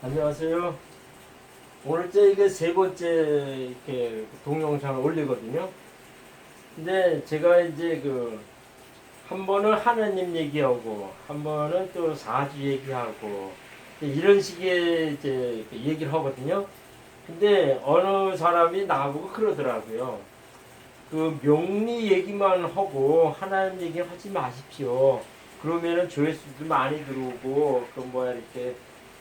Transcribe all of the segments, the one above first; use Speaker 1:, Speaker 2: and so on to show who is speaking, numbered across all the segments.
Speaker 1: 안녕하세요. 오늘째 이게 세 번째 이렇게 동영상을 올리거든요. 근데 제가 이제 그 한 번은 하나님 얘기하고 한 번은 또 사주 얘기하고 이런 식의 이제 얘기를 하거든요. 근데 어느 사람이 나보고 그러더라고요. 그 명리 얘기만 하고 하나님 얘기 하지 마십시오. 그러면은 조회수도 많이 들어오고 그 뭐야 이렇게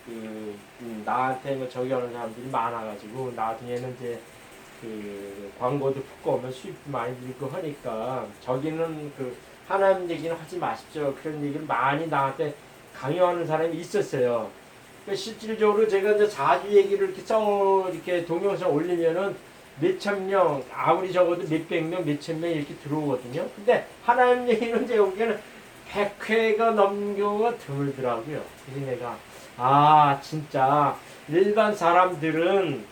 Speaker 1: 그 음, 나한테 뭐 저기 하는 사람들이 많아가지고 나중에는 이제 그 광고도 붙고 오면 수입도 많이 들고 하니까 저기는 그 하나님 얘기는 하지 마십시오 그런 얘기를 많이 나한테 강요하는 사람이 있었어요. 그 실질적으로 제가 이제 자주 얘기를 이렇게 써 이렇게 동영상 올리면은 몇천 명 아무리 적어도 몇백 명 몇천 명 이렇게 들어오거든요. 근데 하나님 얘기는 제가 보기에는 100회가 넘는 경우가 드물더라고요. 그래서 내가 아 진짜 일반 사람들은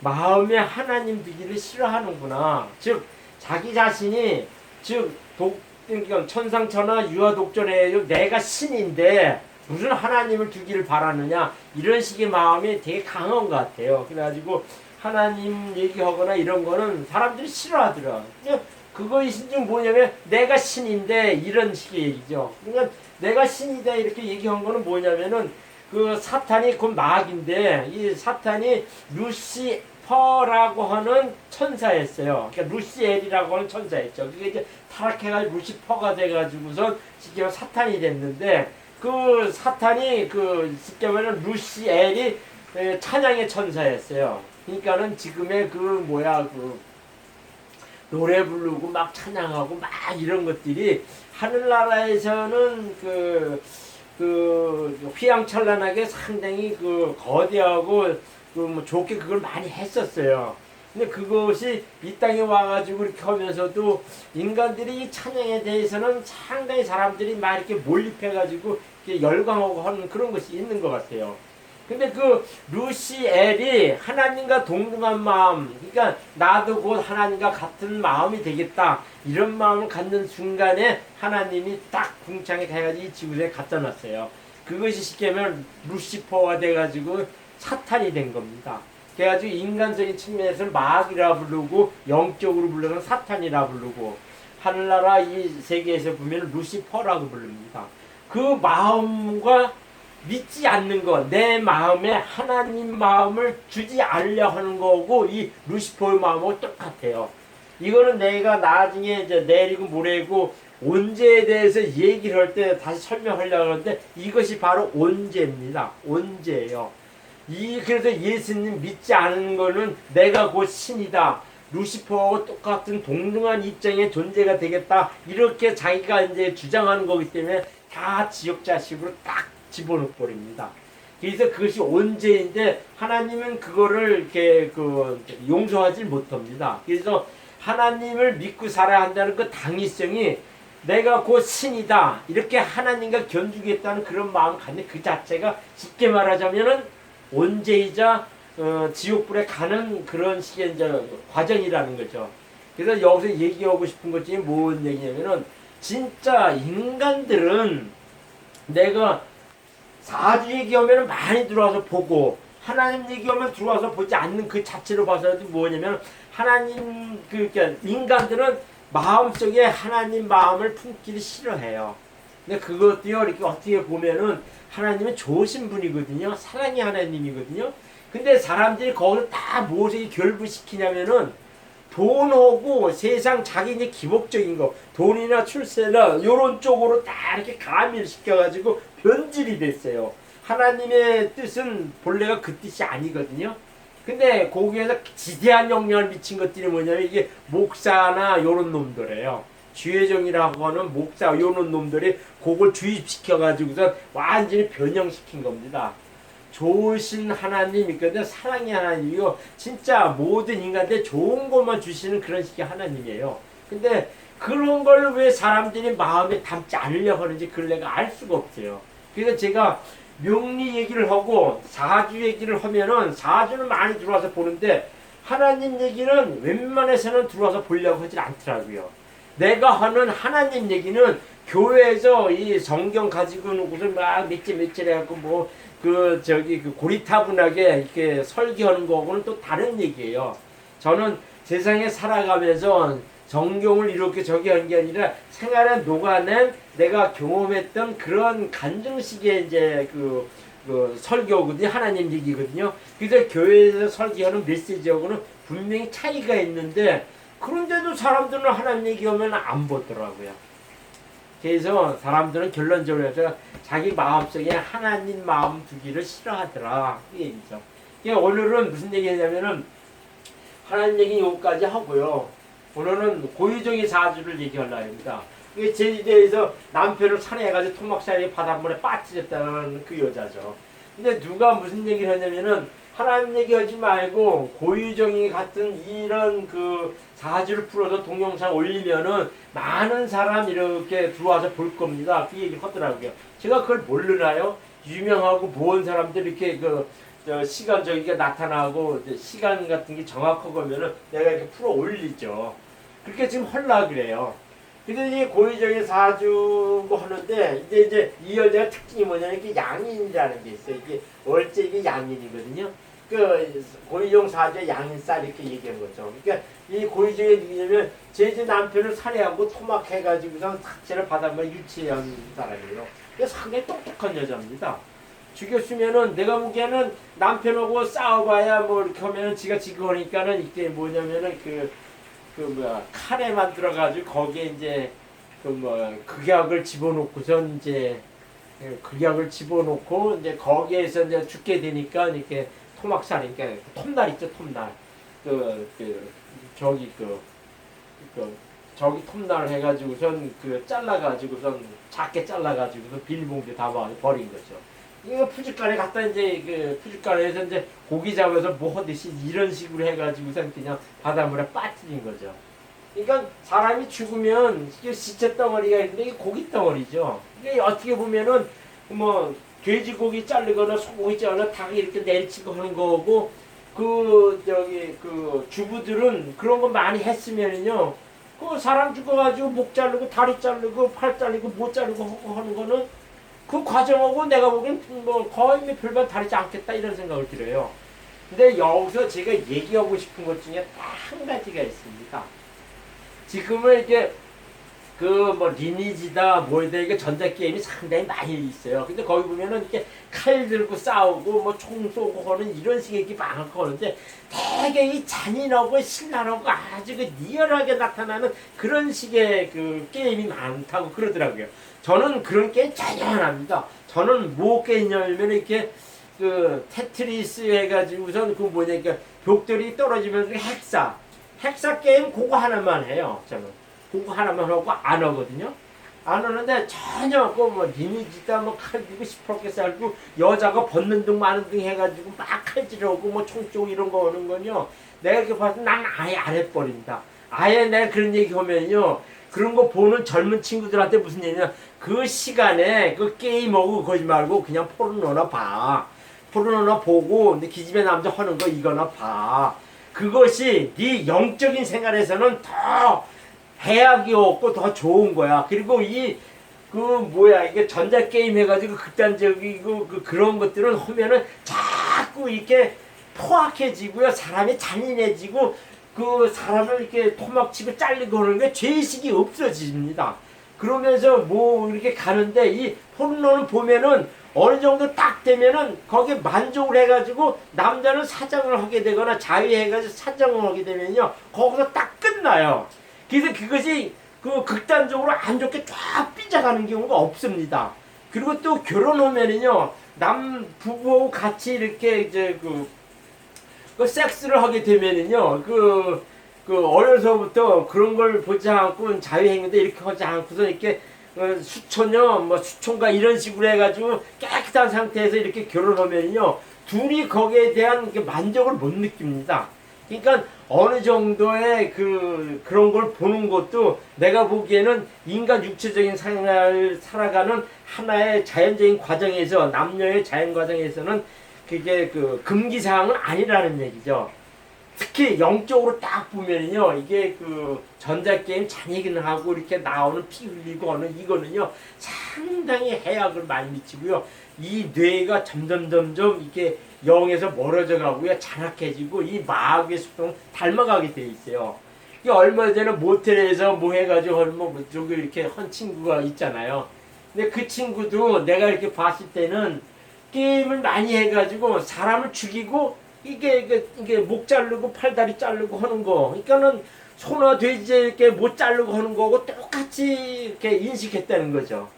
Speaker 1: 마음에 하나님 두기를 싫어하는구나. 즉 자기 자신이 즉 독, 그러니까 천상천하 유아독존의 내가 신인데 무슨 하나님을 두기를 바라느냐 이런 식의 마음이 되게 강한 것 같아요. 그래가지고 하나님 얘기하거나 이런 거는 사람들이 싫어하더라. 그거의 신증 뭐냐면 내가 신인데 이런 식의 얘기죠. 그러니까 내가 신이다 이렇게 얘기한 거는 뭐냐면은 그 사탄이 그 마귀인데 이 사탄이 루시 퍼라고 하는 천사였어요. 그러니까 루시엘이라고 하는 천사였죠. 그게 이제 타락해가지고 루시퍼가 돼가지고선 쉽게 말하면 사탄이 됐는데 그 사탄이 그 쉽게 말하면 루시엘이 에, 찬양의 천사였어요. 그러니까는 지금의 그 뭐야 그 노래 부르고 막 찬양하고 막 이런 것들이 하늘나라에서는 그, 그 휘황찬란하게 상당히 그 거대하고 그뭐 좋게 그걸 많이 했었어요. 근데 그것이 이 땅에 와가지고 이렇게 하면서도 인간들이 이 찬양에 대해서는 상당히 사람들이 막 이렇게 몰입해가지고 이렇게 열광하고 하는 그런 것이 있는 것 같아요. 근데 그 루시엘이 하나님과 동등한 마음, 그러니까 나도 곧 하나님과 같은 마음이 되겠다 이런 마음을 갖는 순간에 하나님이 딱 궁창에 가가지고 이 지구에 갖다 놨어요. 그것이 쉽게 말하면 루시퍼가 돼가지고 사탄이 된 겁니다. 그래가지고 인간적인 측면에서는 마귀라 부르고 영적으로 불러는 사탄이라 부르고 하늘나라 이 세계에서 보면 루시퍼라고 부릅니다. 그 마음과 믿지 않는 것, 내 마음에 하나님 마음을 주지 않으려 하는 거고 이 루시퍼의 마음하고 똑같아요. 이거는 내가 나중에 이제 내리고 모레고 온제에 대해서 얘기를 할 때 다시 설명하려고 하는데 이것이 바로 온제입니다. 온제예요. 이 그래서 예수님 믿지 않는 거는 내가 곧 신이다. 루시퍼하고 똑같은 동등한 입장의 존재가 되겠다. 이렇게 자기가 이제 주장하는 거기 때문에 다 지역 자식으로 딱 집어넣어 버립니다. 그래서 그것이 언제인데 하나님은 그거를 이렇게 그 용서하지 못합니다. 그래서 하나님을 믿고 살아야 한다는 그 당위성이 내가 곧 신이다 이렇게 하나님과 견주겠다는 그런 마음 갖는 그 자체가 쉽게 말하자면은 언제이자 어, 지옥불에 가는 그런 식의 이제 과정이라는 거죠. 그래서 여기서 얘기하고 싶은 것 중에 뭔 얘기냐면은 진짜 인간들은 내가 사주 얘기하면 많이 들어와서 보고 하나님 얘기하면 들어와서 보지 않는 그 자체로 봐서도 뭐냐면 하나님 그 그러니까 인간들은 마음속에 하나님 마음을 품기를 싫어해요. 근데 그것도요 이렇게 어떻게 보면은 하나님은 좋으신 분이거든요. 사랑의 하나님이거든요. 근데 사람들이 거기서 다 무엇을 결부시키냐면은 돈하고 세상 자기 이제 기복적인 거 돈이나 출세나 요런 쪽으로 다 이렇게 가밀시켜 가지고 변질이 됐어요. 하나님의 뜻은 본래가 그 뜻이 아니거든요. 근데 거기에서 지대한 영향을 미친 것들이 뭐냐면 이게 목사나 요런 놈들이에요. 주회정이라고 하는 목사 요런 놈들이 그걸 주입시켜 가지고서 완전히 변형시킨 겁니다. 좋으신 하나님 있거든요. 사랑의 하나님이요. 진짜 모든 인간한테 좋은 것만 주시는 그런 식의 하나님이에요. 근데 그런 걸 왜 사람들이 마음에 담지 않으려고 하는지 그걸 내가 알 수가 없어요. 그래서 제가 명리 얘기를 하고 사주 얘기를 하면은 사주는 많이 들어와서 보는데 하나님 얘기는 웬만해서는 들어와서 보려고 하질 않더라고요. 내가 하는 하나님 얘기는 교회에서 이 성경 가지고 놓고서 막 몇째 몇째 해갖고 뭐 그 저기 그 고리타분하게 이렇게 설계하는 거하고는 또 다른 얘기예요. 저는 세상에 살아가면서 정경을 이렇게 저기 하는 게 아니라 생활에 녹아낸 내가 경험했던 그런 간증식의 이제 그, 그 설교거든요. 하나님 얘기거든요. 그래서 교회에서 설교하는 메시지하고는 분명히 차이가 있는데 그런데도 사람들은 하나님 얘기하면 안 보더라고요. 그래서 사람들은 결론적으로 해서 자기 마음속에 하나님 마음 두기를 싫어하더라. 그 얘기죠. 그러니까 오늘은 무슨 얘기냐면은 하나님 얘기 여기까지 하고요. 오늘은 고유정의 사주를 얘기하려고 합니다. 제주도에서 남편을 살해해가지고 토막살이 바닷물에 빠뜨렸다는 그 여자죠. 근데 누가 무슨 얘기를 하냐면은 하나님 얘기하지 말고 고유정이 같은 이런 그 사주를 풀어서 동영상 올리면은 많은 사람 이렇게 들어와서 볼 겁니다. 그 얘기 하더라고요. 제가 그걸 모르나요? 유명하고 모은 사람들 이렇게 그저 시간 저기가 나타나고 시간 같은 게 정확하고 하면은 내가 이렇게 풀어 올리죠. 그렇게 지금 헐라 그래요. 이 고의적인 사주고 하는데 이제 이제 이 여자의 특징이 뭐냐면 이게 양인이라는 게 있어요. 이게 월제 이게 양인이거든요. 그 고의종 사주의 양인살 이렇게 얘기한 거죠. 그러니까 이 고의적인 얘기냐면 제주 남편을 살해하고 토막해가지고서 사체를 바닷물에 유치한 사람이에요. 상당히 똑똑한 여자입니다. 죽였으면은 내가 보기에는 남편하고 싸워봐야 뭐 이렇게 하면은 지가 지고 하니까는 이게 뭐냐면은 그, 그 뭐야 칼에 만들어가지고 거기에 이제 그 뭐 극약을 집어넣고선 이제 그 극약을 집어넣고 이제 거기에서 이제 죽게 되니까 이렇게 토막살 그러니까 톱날 있죠 톱날 그, 그 저기 그, 그 저기 톱날 해가지고선 그 잘라가지고선 작게 잘라가지고선 비닐봉지 다 버린 거죠. 이거 푸주간에 갖다 이제 그 푸주간에서 이제 고기 잡아서 뭐 하듯이 이런 식으로 해가지고선 그냥 바닷물에 빠뜨린 거죠. 그러니까 사람이 죽으면 이게 시체 덩어리가 있는데 이게 고기 덩어리죠. 이게 어떻게 보면은 뭐 돼지고기 자르거나 소고기 자르거나 닭 이렇게 내리치고 하는 거고 그 저기 그 주부들은 그런 거 많이 했으면은요 그 사람 죽어가지고 목 자르고 다리 자르고 팔 자르고 못 자르고 하는 거는 그 과정하고 내가 보기엔 뭐 거의 뭐 별반 다르지 않겠다 이런 생각을 들어요. 근데 여기서 제가 얘기하고 싶은 것 중에 딱 한 가지가 있습니다. 지금은 이게 그 뭐 리니지다 뭐다 이게 전자 게임이 상당히 많이 있어요. 근데 거기 보면은 이렇게 칼 들고 싸우고 뭐 총 쏘고 하는 이런 식의 게 많고 하는데 되게 이 잔인하고 신나하고 아주 그 리얼하게 나타나는 그런 식의 그 게임이 많다고 그러더라고요. 저는 그런 게임 전혀 안 합니다. 저는 뭐 게임이냐면 이렇게 그 테트리스 해가지고선 그 뭐냐 그러니까 벽돌이 떨어지면 그 핵사 핵사 게임 그거 하나만 해요. 저는 그거 하나만 하고 안 하거든요. 안 하는데 전혀 그뭐 리니지다 뭐 칼 들고 시퍼렇게 살고 여자가 벗는 둥 마는 둥 해가지고 막 칼질하고 뭐 총쪽 이런 거 하는 건요. 내가 이렇게 봐서 난 아예 안 해버린다. 아예 내가 그런 얘기 하면요. 그런 거 보는 젊은 친구들한테 무슨 얘기냐. 그 시간에 그 게임하고 거지 말고 그냥 포르노나 봐. 포르노나 보고 근데 기집애 남자 하는 거 이거나 봐. 그것이 네 영적인 생활에서는 더 해악이 없고 더 좋은 거야. 그리고 이 그 뭐야 이게 전자 게임 해가지고 극단적이고 그 그런 것들은 하면은 자꾸 이렇게 포악해지고요. 사람이 잔인해지고 그 사람을 이렇게 토막치고 잘리고 하는 게 죄의식이 없어집니다. 그러면서 뭐 이렇게 가는데 이 포르노는 보면은 어느 정도 딱 되면은 거기에 만족을 해가지고 남자는 사장을 하게 되거나 자위해가지고 사장을 하게 되면요 거기서 딱 끝나요. 그래서 그것이 그 극단적으로 안 좋게 쫙 삐져가는 경우가 없습니다. 그리고 또 결혼하면은요 남 부부하고 같이 이렇게 이제 그, 그 섹스를 하게 되면은요 그, 그 어려서부터 그런 걸 보지 않고 자유행위도 이렇게 하지 않고서 이렇게 어, 수초녀 뭐 수총가 이런 식으로 해가지고 깨끗한 상태에서 이렇게 결혼하면요 둘이 거기에 대한 그 만족을 못 느낍니다. 그러니까 어느 정도의 그 그런 걸 보는 것도 내가 보기에는 인간 육체적인 생활을 살아가는 하나의 자연적인 과정에서 남녀의 자연 과정에서는 그게 그 금기 사항은 아니라는 얘기죠. 특히 영적으로 딱 보면요 이게 그 전자게임 잔이기는 하고 이렇게 나오는 피 흘리고 하는 이거는요 상당히 해악을 많이 미치고요 이 뇌가 점점 점점 이렇게 영에서 멀어져 가고요 잔악해지고 이 마귀의 속성을 닮아가게 돼 있어요. 이 얼마 전에 모텔에서 뭐 해가지고 얼마 저기 이렇게 한 친구가 있잖아요. 근데 그 친구도 내가 이렇게 봤을 때는 게임을 많이 해가지고 사람을 죽이고 이게 이게, 이게 목 자르고 팔다리 자르고 하는 거. 그러니까는 소나 돼지 이렇게 못 자르고 하는 거고 똑같이 이렇게 인식했다는 거죠.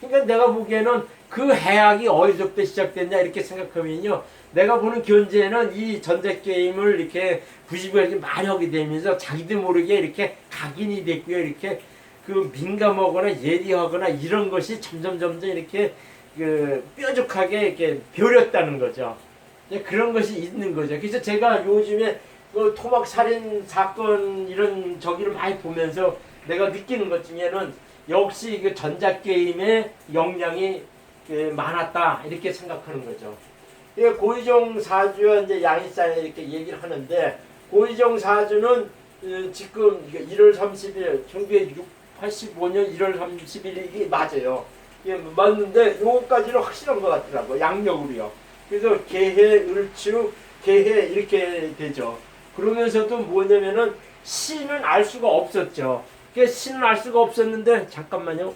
Speaker 1: 그러니까 내가 보기에는 그 해악이 어디서부터 시작됐냐 이렇게 생각하면요. 내가 보는 견제는 이 전자게임을 이렇게 부지런히 많이 하게 되면서 자기들 모르게 이렇게 각인이 됐고요. 이렇게 그 민감하거나 예리하거나 이런 것이 점점 점점 이렇게 그 뾰족하게 이렇게 벼렸다는 거죠. 그런 것이 있는 거죠. 그래서 제가 요즘에 그 토막 살인 사건 이런 저기를 많이 보면서 내가 느끼는 것 중에는 역시 그 전자 게임의 영향이 그 많았다 이렇게 생각하는 거죠. 이 고의종 사주와 이제 양일사에 이렇게 얘기를 하는데 고의종 사주는 어, 지금 이게 1월 30일 1985년 1월 30일이 맞아요. 예, 맞는데 요거까지는 확실한 것 같더라고 양력으로요. 그래서 개해, 을추, 개해 이렇게 되죠. 그러면서도 뭐냐면은 신은 알 수가 없었죠. 그 신은 알 수가 없었는데 잠깐만요.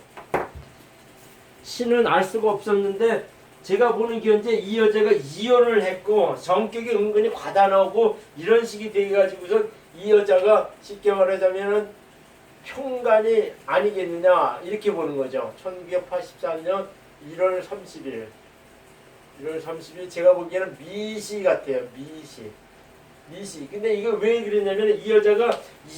Speaker 1: 신은 알 수가 없었는데 제가 보는 견제 이 여자가 이혼을 했고 성격이 은근히 과다하고 이런 식이 돼가지고서 이 여자가 쉽게 말하자면은 평간이 아니겠느냐 이렇게 보는 거죠. 1984년 1월 30일 1월 30일 제가 보기에는 미시 같아요. 미시 미시. 근데 이거 왜 그랬냐면 이 여자가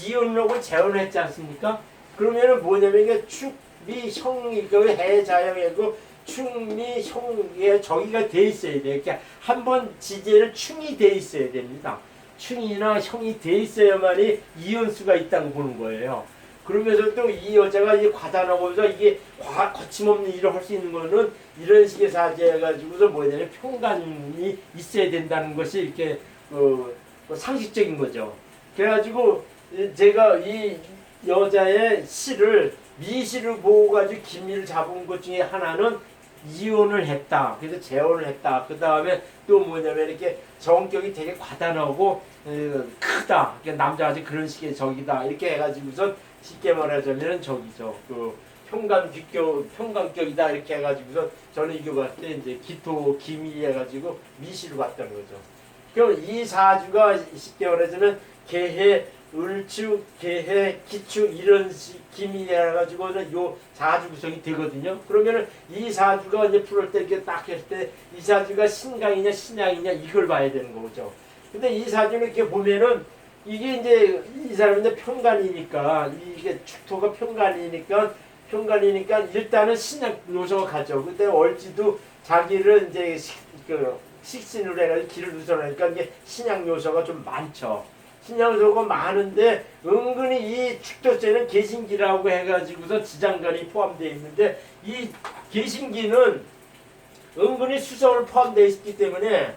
Speaker 1: 이혼하고 재혼을 했지 않습니까? 그러면은 뭐냐면 이게 축 미 형이고 해자형이고 충미 형의 저기가 돼 있어야 돼요. 그러니까 한번 지제는 충이 돼 있어야 됩니다. 충이나 형이 돼 있어야만이 이혼수가 있다고 보는 거예요. 그러면서 또 이 여자가 이 과단하고서 이게 과, 거침없는 일을 할 수 있는 거는 이런 식의 사제해가지고서 뭐냐 면 평간이 있어야 된다는 것이 이렇게 그, 그 상식적인 거죠. 그래가지고 이- 제가 이 여자의 시를 미시를 보고 가지고 기밀을 잡은 것 중에 하나는 이혼을 했다. 그래서 재혼을 했다. 그 다음에 또 뭐냐면 이렇게 성격이 되게 과단하고 어, 크다. 그러니까 남자가 그런 식의 적이다. 이렇게 해가지고서 쉽게 말하자면 저기죠. 그 평간 귀격, 평간격이다. 이렇게 해가지고서 저는 이거 봤을 때 이제 기토 기미 해가지고 미시로 봤던 거죠. 그럼 이 사주가 쉽게 말하자면 개해, 을추, 개해, 기추 이런 시, 기미 해 가지고는 요 사주 구성이 되거든요. 그러면은 이 사주가 이제 풀을 때 이렇게 딱 했을 때 이 사주가 신강이냐 신약이냐 이걸 봐야 되는 거죠. 근데 이 사주를 이렇게 보면은 이게 이제 이 이제 평간이니까 이게 축토가 평간이니까 평간이니까 일단은 신약 요소가 가죠. 근데 얼지도 자기를 이제 식, 그 식신으로 해가지고 길을 누설하니까 이게 신약 요소가 좀 많죠. 신약 요소가 많은데 은근히 이 축토세는 개신기라고 해가지고서 지장간이 포함되어 있는데 이 개신기는 은근히 수성을 포함되어 있기 때문에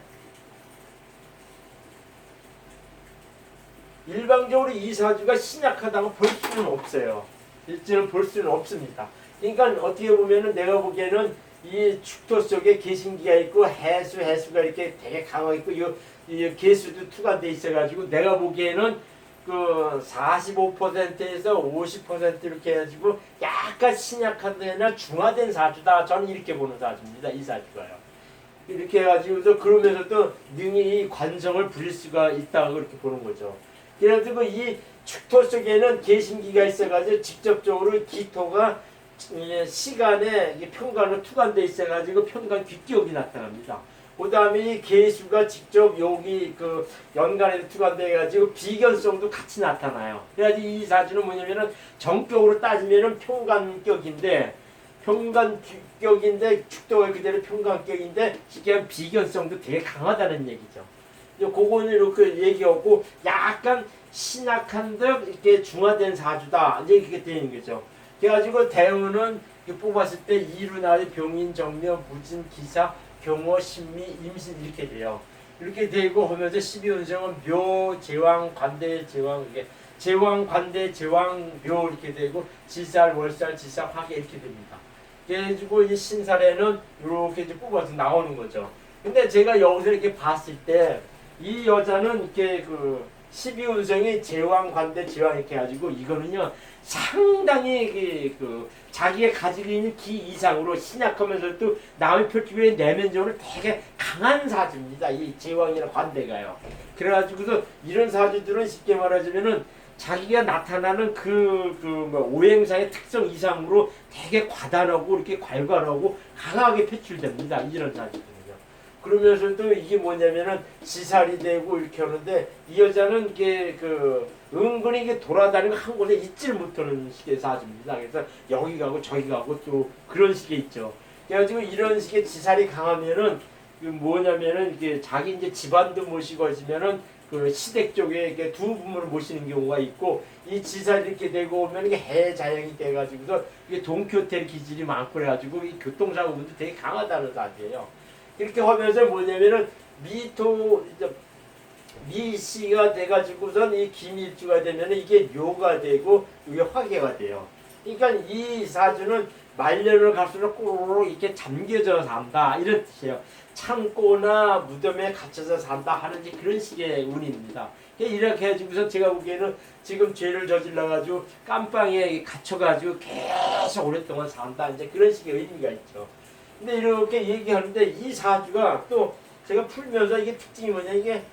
Speaker 1: 일방적으로 이 사주가 신약하다고 볼 수는 없어요. 일지는 볼 수는 없습니다. 그러니까 어떻게 보면은 내가 보기에는 이 축토 속에 개신기가 있고 해수 해수가 이렇게 되게 강하고 있고 이, 이 개수도 투과돼 있어가지고 내가 보기에는 그 45%에서 50% 이렇게 해가지고 약간 신약한 데나 중화된 사주다. 저는 이렇게 보는 사주입니다. 이 사주가요. 이렇게 해가지고서 그러면서 또 능히 관성을 부릴 수가 있다고 그렇게 보는 거죠. 그래가지고 이 축토 속에는 개신기가 있어가지고 직접적으로 기토가 예, 시간에 평간으로 투관돼 있어가지고 평간 귀기억이 나타납니다. 그 다음에 이 개수가 직접 여기 그 연간에 투관돼가지고 비견성도 같이 나타나요. 그래가지고 이 사주는 뭐냐면은 정격으로 따지면은 평간격인데 평간격인데 축도가 그대로 평간격인데 쉽게 비견성도 되게 강하다는 얘기죠. 그거는 이렇게 얘기하고 약간 신약한 듯 이렇게 중화된 사주다 이제 이렇게 되는 거죠. 그래가지고 대우는 뽑았을 때 이루나리 병인 정명 무진 기사 경호 신미 임신 이렇게 돼요. 이렇게 되고 하면서 12운성은 묘, 제왕, 관대, 제왕 이게 제왕, 관대, 제왕, 묘 이렇게 되고 지살, 월살, 지살, 화계 이렇게 됩니다. 그래가지고 이 신살에는 이렇게 이제 뽑아서 나오는 거죠. 근데 제가 여기서 이렇게 봤을 때 이 여자는 이렇게 그 12운성이 제왕, 관대, 제왕 이렇게 해가지고 이거는요 상당히 그, 그 자기가 가지고 있는 기 이상으로 신약하면서도 남의 표기에 내면적으로 되게 강한 사주입니다. 이 제왕이나 관대가요. 그래가지고서 이런 사주들은 쉽게 말하자면은 자기가 나타나는 그, 그, 뭐, 오행상의 특성 이상으로 되게 과단하고 이렇게 괄괄하고 강하게 표출됩니다. 이런 사주들은요. 그러면서도 이게 뭐냐면은 지살이 되고 이렇게 하는데 이 여자는 이게 그 은근히 이게 돌아다니고 한 곳에 있질 못하는 식의 사주입니다. 그래서 여기 가고 저기 가고 또 그런 식의 있죠. 그래가지고 이런 식의 지살이 강하면은 그 뭐냐면은 이게 자기 이제 집안도 모시고 하시면은 그 시댁 쪽에 이렇게 두 부모를 모시는 경우가 있고 이 지살이 이렇게 되고 오면 이게 해자형이 돼가지고서 이게 동교텔 기질이 많고 그래가지고 이 교통사고도 되게 강하다는 사주예요. 이렇게 하면서 뭐냐면은 미토 이제 미씨가 돼가지고선 이 김일주가 되면은 이게 묘가 되고 이게 화계가 돼요. 그러니까 이 사주는 말년을 갈수록 꼬르륵 이렇게 잠겨져 산다 이런 뜻이에요. 창고나 무덤에 갇혀서 산다 하는 이제 그런 식의 운입니다. 이렇게 해가지고서 제가 보기에는 지금 죄를 저질러가지고 깜빵에 갇혀가지고 계속 오랫동안 산다 이제 그런 식의 의미가 있죠. 근데 이렇게 얘기하는데 이 사주가 또 제가 풀면서 이게 특징이 뭐냐 이게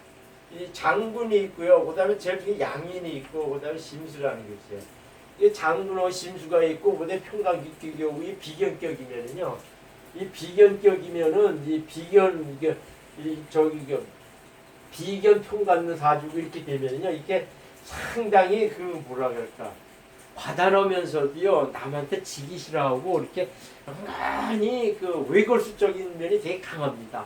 Speaker 1: 이 장군이 있고요. 그다음에 제일 양인이 있고 그다음에 심수라는 게 있어요. 이 장군하고 심수가 있고 그다음에 평강격이고 이 비견격이면은요. 이 비견격이면은 이 비견 이게 이 저기 그 비견 평가는 사주고 이렇게 되면은요. 이게 상당히 그 뭐라 그럴까 과다하면서도요 남한테 지기 싫어하고 이렇게 많이 그 외골수적인 면이 되게 강합니다.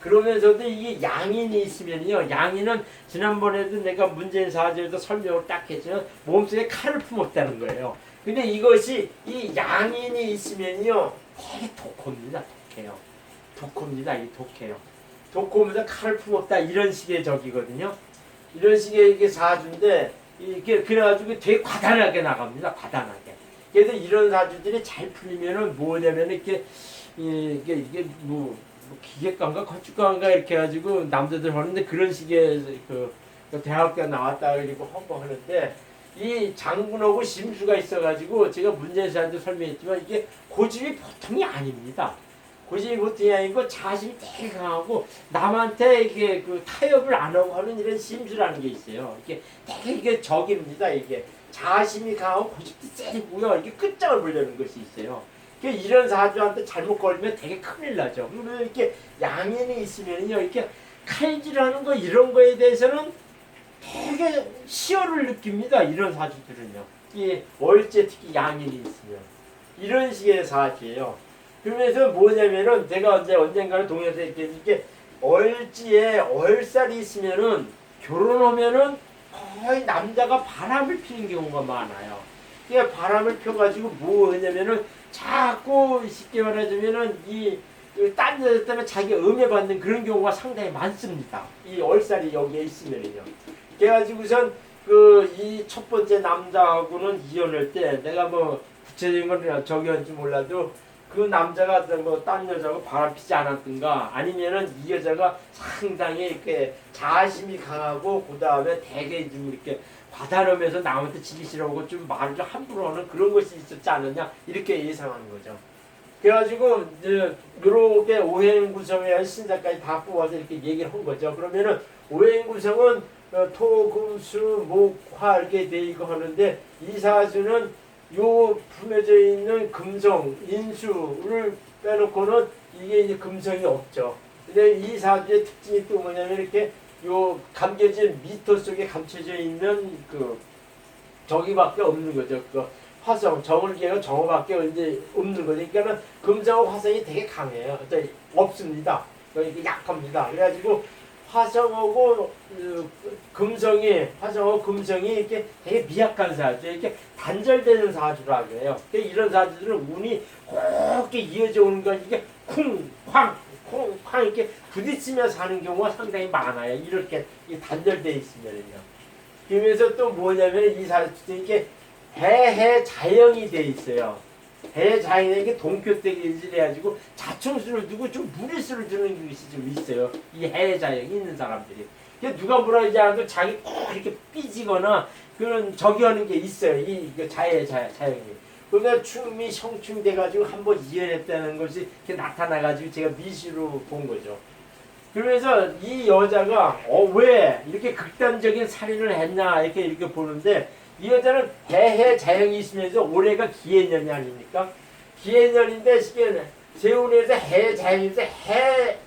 Speaker 1: 그러면서도 이게 양인이 있으면요. 양인은 지난번에도 내가 문재인 사제에도 설명을 딱 했지만 몸속에 칼을 품었다는 거예요. 근데 이것이 이 양인이 있으면요. 되게 독합니다. 독해요. 독합니다. 이 독해요. 독하면서 칼을 품었다 이런 식의 적이거든요. 이런 식의 이게 사주인데 이게 그래가지고 되게 과단하게 나갑니다. 과단하게. 그래서 이런 사주들이 잘 풀리면은 뭐냐면 이렇게 이게 이게 뭐, 뭐 기계과인가 건축과인가 이렇게 해가지고 남자들 하는데 그런 식의 그, 그 대학교 나왔다 그리고 헌법하는데 이 장군하고 심수가 있어가지고 제가 문제사한테 설명했지만 이게 고집이 보통이 아닙니다. 고집이 보통이 아니고 자신이 되게 강하고 남한테 이게 그 타협을 안 하고 하는 이런 심수라는 게 있어요. 이게 되게 이게 적입니다. 이게 자심이 강하고 고집도 세고요. 이게 끝장을 보려는 것이 있어요. 이런 사주한테 잘못 걸리면 되게 큰일 나죠. 그러면 이렇게 양인이 있으면요, 이렇게 칼질하는 거 이런 거에 대해서는 되게 시열을 느낍니다. 이런 사주들은요. 이 월제 특히 양인이 있으면 이런 식의 사주예요. 그러면서 뭐냐면은 제가 언제 언젠가는 동영상 이렇게 이게 얼지에 얼살이 있으면은 결혼하면은 거의 남자가 바람을 피는 경우가 많아요. 그러니까 바람을 펴가지고 뭐 하냐면은 자꾸 쉽게 말하자면은 이 딴 여자 때문에 자기 음해 받는 그런 경우가 상당히 많습니다. 이 얼살이 여기에 있으면은요. 그래가지고선 그 이 첫 번째 남자하고는 이혼할 때 내가 뭐 구체적인 건 저기 한지 몰라도 그 남자가 뭐딴 여자하고 바람 피지 않았든가 아니면은 이 여자가 상당히 이렇게 자심이 강하고 그 다음에 되게 좀 이렇게 과다하면서 남한테 지기 싫어하고 좀 말을 좀 함부로 하는 그런 것이 있었지 않느냐 이렇게 예상하는 거죠. 그래가지고 이제 이렇게 오행 구성에 신자까지 다 뽑아서 이렇게 얘기를 한 거죠. 그러면은 오행 구성은 어, 토, 금, 수, 목, 화 이렇게 돼 있고 하는데 이 사주는 요 품여져 있는 금성, 인수를 빼놓고는 이게 이제 금성이 없죠. 근데 이 사주의 특징이 또 뭐냐면 이렇게 요 감겨진 미터 속에 감춰져 있는 그 저기밖에 없는 거죠. 그 화성, 정을계가 정어밖에 이제 없는 거죠. 그러니까는 금성하고 화성이 되게 강해요. 그러니까 없습니다. 그러니까 약합니다. 그래가지고 화성하고 그, 금성이 화성하고 금성이 이렇게 되게 미약한 사주, 이렇게 단절되는 사주라 그래요. 그러니까 이런 사주들은 운이 곱게 이어져 오는 건 이게 쿵, 쾅, 쾅쾅 이렇게 부딪히며 사는 경우가 상당히 많아요. 이렇게 이 단절돼 있으면요. 그러면서 또 뭐냐면 이 사주도 이게 해해 자형이 돼 있어요. 해 자형이 이게 동표되기 해가지고 자충수를 두고 좀 무리수를 두는 것이 좀 있어요. 이 해 자형이 있는 사람들이. 누가 뭐라 하지 않아도 자기 꼭 이렇게 삐지거나 그런 저기 하는 게 있어요. 이 자해 자, 자형이. 그러다 춤이 형충돼가지고 한 번 이혼했다는 것이 이렇게 나타나가지고 제가 미시로 본 거죠. 그래서 이 여자가 어 왜 이렇게 극단적인 살인을 했냐 이렇게 이렇게 보는데 이 여자는 해해 자형이 있으면서 올해가 기해년이 아닙니까? 기해년인데 시기에는 세운에서 해 자형에서 해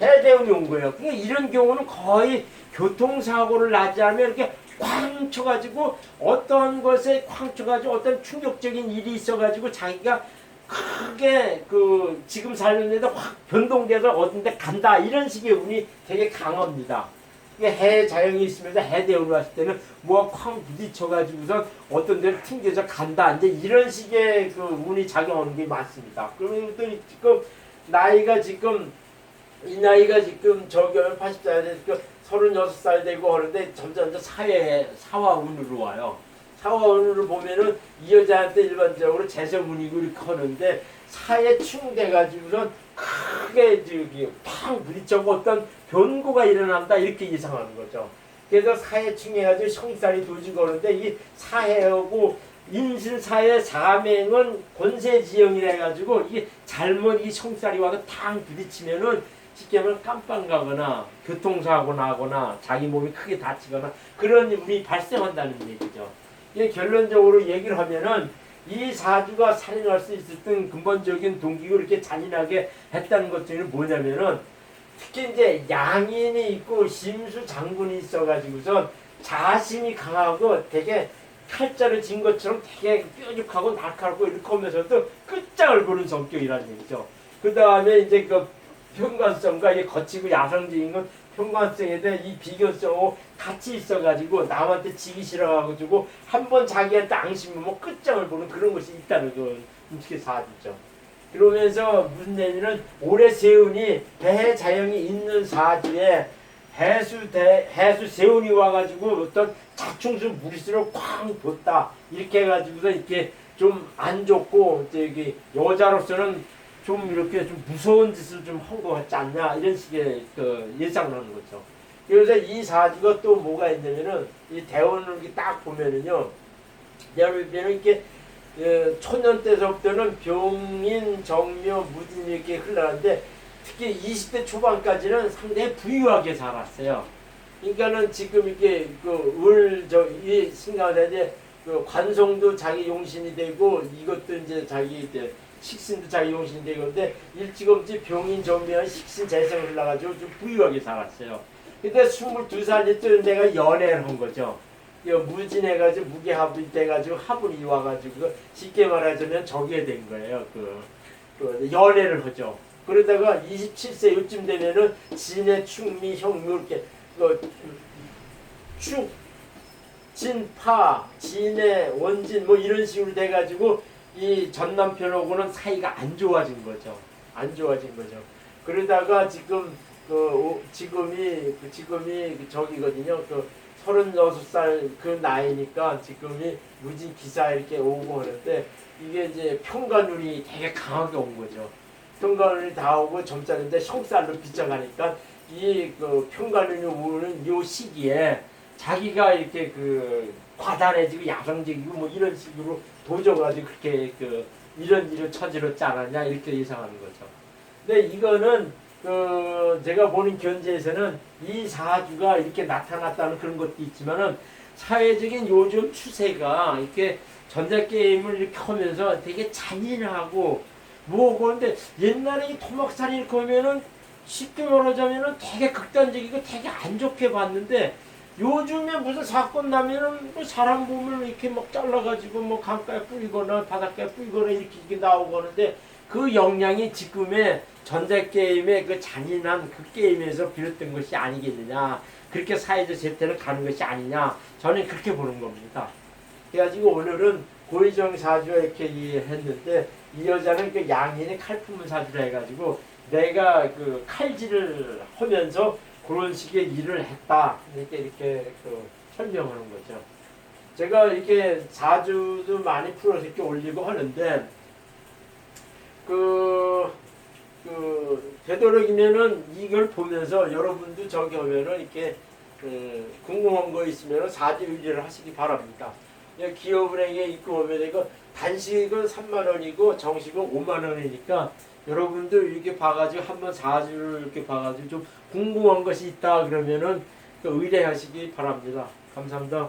Speaker 1: 해대운이 온 거예요. 그러니까 이런 경우는 거의 교통사고를 나지 않으면 이렇게 쾅 쳐가지고 어떤 것에 쾅 쳐가지고 어떤 충격적인 일이 있어가지고 자기가 크게 그 지금 살는 데도 확 변동돼서 어딘데 간다 이런 식의 운이 되게 강합니다. 해 자연이 있으면서 해대운을 왔을 때는 뭐가 쾅 부딪혀가지고선 어떤 데를 튕겨서 간다 이제 이런 식의 그 운이 작용하는 게 많습니다. 그러면 또 지금 나이가 지금 이 나이가 지금 저기 80살 되고 36살 되고 하는데 점점 점 사회 사화운으로 와요. 사화운으로 보면은 이 여자한테 일반적으로 재성운이고 이렇게 하는데 사회 충돼가지고선 크게 저기 팡 부딪혀고 어떤 변고가 일어난다 이렇게 예상하는 거죠. 그래서 사회 충해가지고 형살이 도지고 하는데 이 사해하고 인신사의 사맹은 권세지형이라 해가지고 이게 잘못 이 형살이 와서 탕 부딪히면은 쉽게 말하면 깜빵 가거나 교통사고 나거나 자기 몸이 크게 다치거나 그런 일이 발생한다는 얘기죠. 이게 결론적으로 얘기를 하면은 이 사주가 살인할 수 있었던 근본적인 동기가 이렇게 잔인하게 했다는 것 중에는 뭐냐면은 특히 이제 양인이 있고 심수 장군이 있어가지고선 자신이 강하고 되게 칼자를 진 것처럼 되게 뾰족하고 날카롭고 이렇게 하면서도 끝장을 보는 성격이라는 얘기죠. 그 다음에 이제 그 평관성과 이 거치고 야성적인 건 평관성에 대한 이 비교성하고 같이 있어가지고 남한테 지기 싫어가지고 한 번 자기한테 앙심하면 끝장을 보는 그런 것이 있다는 그 음식의 사주죠. 그러면서 무슨 얘기는 올해 세운이 대자형이 있는 사주에 해수 대 해수 세운이 와가지고 어떤 자충수 무리수를 쾅 뒀다 이렇게 해가지고서 이렇게 좀 안 좋고 저기 여자로서는 좀 이렇게 좀 무서운 짓을 좀 한 것 같지 않냐 이런 식의 그 예상을 하는 거죠. 그래서 이 사주가 또 뭐가 있냐면은 이 대원을 이렇게 딱 보면은요, 때는 이렇게 어, 초년 때서부터는 병인, 정묘, 무진 이렇게 흘러가는데 특히 20대 초반까지는 상당히 부유하게 살았어요. 그러니까는 지금 이게 그을저이 신가에 이제 그 관성도 자기 용신이 되고 이것도 이제 자기 이제 식신도 자기 되고 근데 일찌감치 병인 정묘한 식신 재생을 흘러가지고 좀 부유하게 살았어요. 근데 22살이 때 내가 연애를 한 거죠. 무진해가지고 무게합이 돼가지고 합을 이 와가지고 쉽게 말하자면 저게 된 거예요. 그, 그 연애를 하죠. 그러다가 27세 요쯤 되면은 진해 충미 형묘 이렇게 그 축, 진파, 진해, 원진 뭐 이런 식으로 돼가지고 이 전 남편하고는 사이가 안 좋아진 거죠. 안 좋아진 거죠. 그러다가 지금 그 오- 지금이 그 지금이 그 저기거든요. 그 36살 그 나이니까 지금이 무진 기사 이렇게 오고 하는데 이게 이제 평간운이 되게 강하게 온 거죠. 평간운이 다 오고 점자인데 형살로 비춰가니까 이 그 평간운이 오는 요 시기에 자기가 이렇게 그 과단해지고 야성적이고 뭐 이런 식으로 도져가지고 그렇게 그 이런 일을 처지렀지 않았냐 이렇게 예상하는 거죠. 근데 이거는 그 제가 보는 견제에서는 이 사주가 이렇게 나타났다는 그런 것도 있지만은 사회적인 요즘 추세가 이렇게 전자게임을 이렇게 하면서 되게 잔인하고 뭐고 근데 옛날에 이 토막살이 이렇게 하면은 쉽게 말하자면은 되게 극단적이고 되게 안 좋게 봤는데 요즘에 무슨 사건 나면은 뭐 사람 몸을 이렇게 막 잘라가지고 뭐 강가에 뿌리거나 바닷가에 뿌리거나 이렇게, 이렇게 나오고 하는데 그 영향이 지금의 전자게임의 그 잔인한 그 게임에서 비롯된 것이 아니겠느냐. 그렇게 사회적 재태를 가는 것이 아니냐. 저는 그렇게 보는 겁니다. 그래가지고 오늘은 고의정 사주가 이렇게 이- 했는데 이 여자는 그 양인의 칼품을 사주라 해가지고 내가 그 칼질을 하면서 그런 식의 일을 했다 이렇게 이렇게 그 설명하는 거죠. 제가 이렇게 자주도 많이 풀어서 이렇게 올리고 하는데 그, 그 되도록이면은 이걸 보면서 여러분도 저기 하면은 이렇게 그 궁금한 거 있으면 사주 유지를 하시기 바랍니다. 예, 기업은행에 입금하면 이거 단식은 3만 원이고 정식은 5만 원이니까 여러분도 이렇게 봐가지고 한번 사주를 이렇게 봐가지고 좀 궁금한 것이 있다 그러면은 그 의뢰하시기 바랍니다. 감사합니다.